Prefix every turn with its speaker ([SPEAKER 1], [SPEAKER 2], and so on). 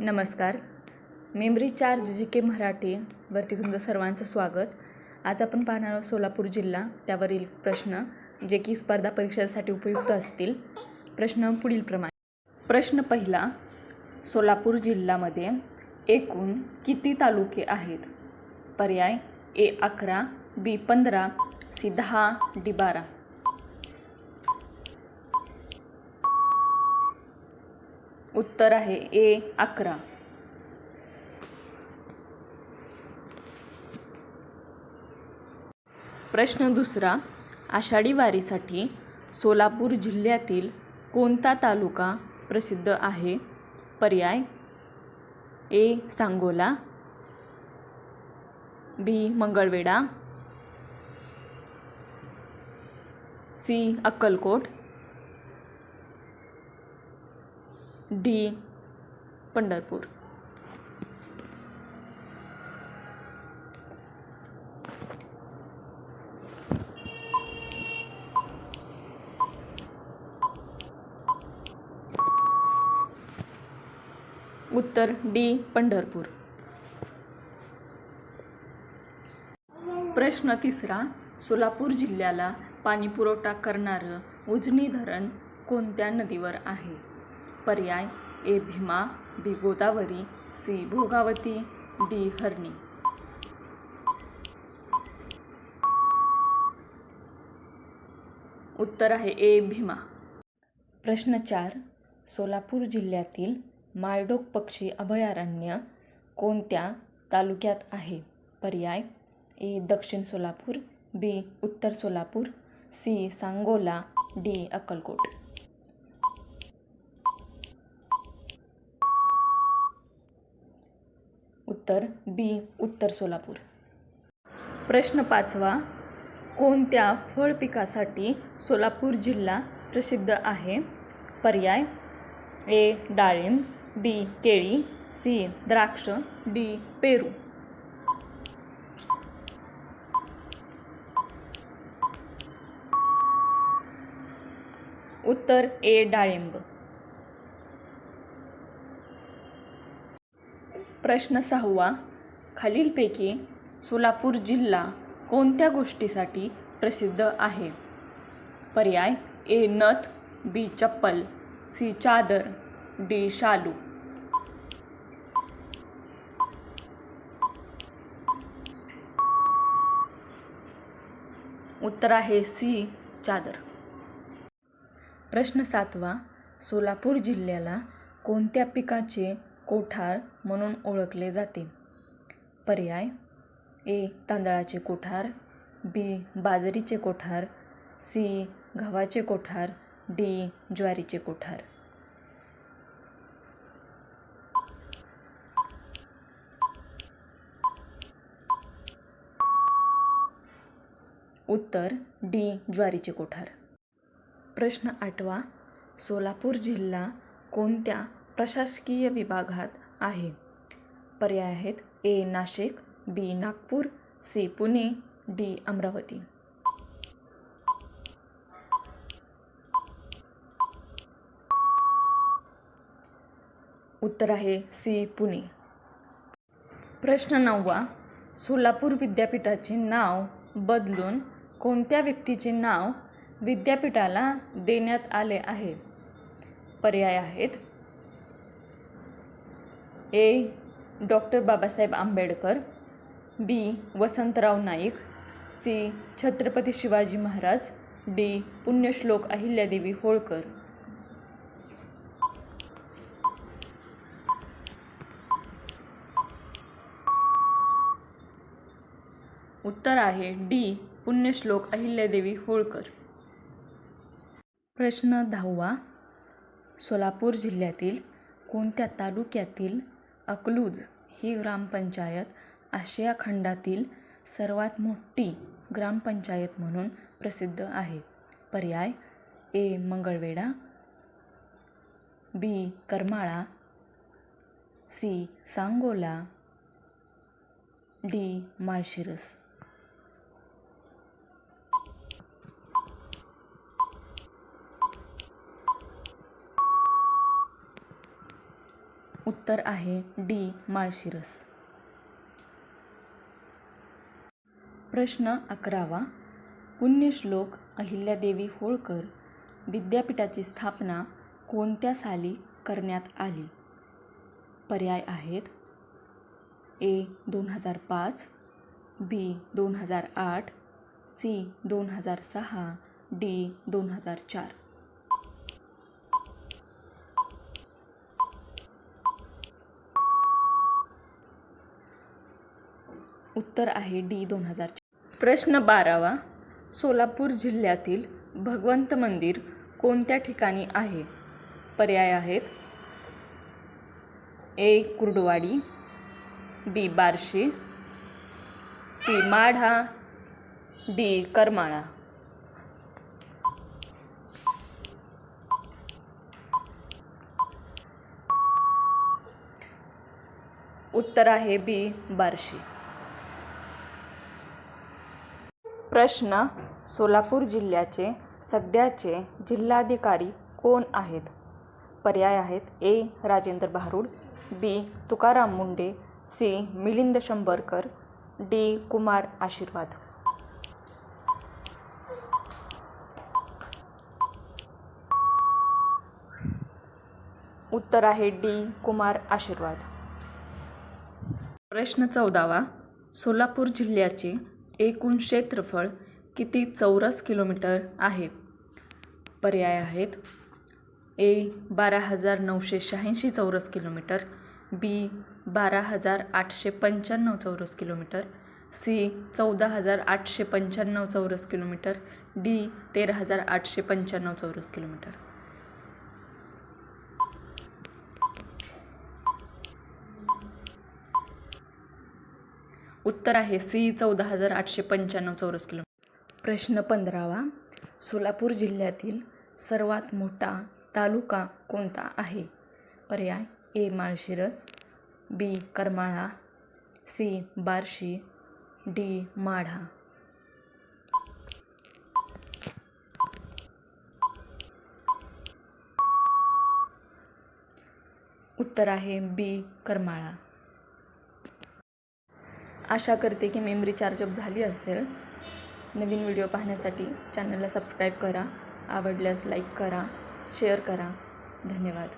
[SPEAKER 1] नमस्कार. Memory charge जी के मराठीवरती तुमचं सर्वांचं स्वागत. आज आपण पाहणार आहोत सोलापूर जिल्हा. त्यावरील प्रश्न जे की स्पर्धा परीक्षांसाठी उपयुक्त असतील. प्रश्न पुढील प्रमाणे. प्रश्न पहिला सोलापूर जिल्ह्यामध्ये एकूण किती तालुके आहेत? पर्याय ए अकरा बी पंधरा सी दहा डी बारा. उत्तर आहे ए अकरा. प्रश्न दुसरा आषाढी वारीसाठी सोलापूर जिल्ह्यातील कोणता तालुका प्रसिद्ध आहे? पर्याय A Sangola B Mangalvedha C Akkalkot D Pandharpur. उत्तर डी पंढरपूर. प्रश्न तिसरा सोलापूर जिल्ह्याला पाणीपुरवठा करणारं उजनी धरण कोणत्या नदीवर आहे? पर्याय A Bhima B Godavari C Bhogavati D Harani. उत्तर आहे ए भीमा. प्रश्न चार. सोलापूर जिल्ह्यातील माळडोक पक्षी अभयारण्य कोणत्या तालुक्यात आहे? पर्याय ए Dakshin Solapur B Uttar Solapur C Sangola D Akkalkot. उत्तर बी उत्तर सोलापूर. प्रश्न पाचवा कोणत्या फळ पिकासाठी सोलापूर जिल्हा प्रसिद्ध आहे? पर्याय ए डाळिंब बी केळी सी द्राक्ष डी पेरू. उत्तर ए डाळिंब. प्रश्न सहावा. खालीलपैकी सोलापूर जिल्हा कोणत्या गोष्टीसाठी प्रसिद्ध आहे? पर्याय ए. नथ बी. चप्पल सी. चादर डी. शालू. उत्तर आहे सी. चादर. प्रश्न सातवा. सोलापूर जिल्ह्याला कोणत्या पिकाचे कोठार म्हणून ओळखले जाते. पर्याय ए. तांदळाचे कोठार बी. बाजरीचे कोठार सी. गव्हाचे कोठार डी. ज्वारीचे कोठार. उत्तर डी. ज्वारीचे कोठार. प्रश्न आठवा. सोलापूर जिल्हा कोणत्या प्रशासकीय विभागात आहे. पर्याय आहेत A Nashik B Nagpur C Pune D Amravati. उत्तर आहे सी पुणे. प्रश्न नववा. सोलापूर विद्यापीठाचे नाव बदलून कोणत्या व्यक्तीचे नाव विद्यापीठाला देण्यात आले आहे? पर्याय आहेत A doctor Babasaheb Ambedkar B Vasantrao Naik C Chhatrapati Shivaji Maharaj D पुण्यश्लोक अहिल्यादेवी होळकर. उत्तर आहे डी पुण्यश्लोक अहिल्यादेवी होळकर. प्रश्न दहावा. सोलापूर जिल्ह्यातील कोणत्या तालुक्यातील अकलूज ही ग्रामपंचायत आशिया खंडातील सर्वात मोठी ग्रामपंचायत म्हणून प्रसिद्ध आहे. पर्याय A. Mangalvedha B. Karmala C. Sangola D. Malshiras. उत्तर आहे डी. माळशिरस. प्रश्न अकरावा. पुण्यश्लोक अहिल्यादेवी होळकर विद्यापीठाची स्थापना कोणत्या साली करण्यात आली? पर्याय आहेत ए. दोन हजार पाच बी. दोन हजार आठ सी. दोन हजार सहा डी. दोन हजार चार. उत्तर आहे डी दोन हजार प्रश्न बारावा. सोलापूर जिल्ह्यातील भगवंत मंदिर कोणत्या ठिकाणी आहे? पर्याय आहेत. A. Kurduwadi. B. Barshi. C. Madha. D. Karmala. उत्तर आहे बी. बार्शी. प्रश्न सोलापूर जिल्ह्याचे सध्याचे जिल्हाधिकारी कोण आहेत? पर्याय आहेत A. Rajendra Bharud B. Tukaram Mundhe C. Milind Shambharkar D. Kumar Ashirwad. उत्तर आहे डी. कुमार आशीर्वाद. प्रश्न चौदावा. सोलापूर जिल्ह्याचे एकूण क्षेत्रफळ किती चौरस किलोमीटर आहे? पर्याय आहेत. ए बारा हजार नऊशे शहाऐंशी चौरस किलोमीटर बी बारा हजार आठशे पंच्याण्णव चौरस किलोमीटर सी चौदा हजार आठशे पंच्याण्णव चौरस किलोमीटर डी तेरा हजार आठशे पंच्याण्णव चौरस किलोमीटर. उत्तर आहे सी चौदा हजार आठशे पंच्याण्णव चौरस किलोमीटर प्रश्न पंधरावा. सोलापूर जिल्ह्यातील सर्वात मोठा तालुका कोणता आहे? पर्याय A Malshiras B Karmala C Barshi D Madha. उत्तर आहे बी करमाळा. आशा करते की मेमरी चार्जअप झाली असेल. नवीन व्हिडिओ पाहण्यासाठी चॅनलला सबस्क्राईब करा. आवडल्यास लाईक करा शेअर करा. धन्यवाद.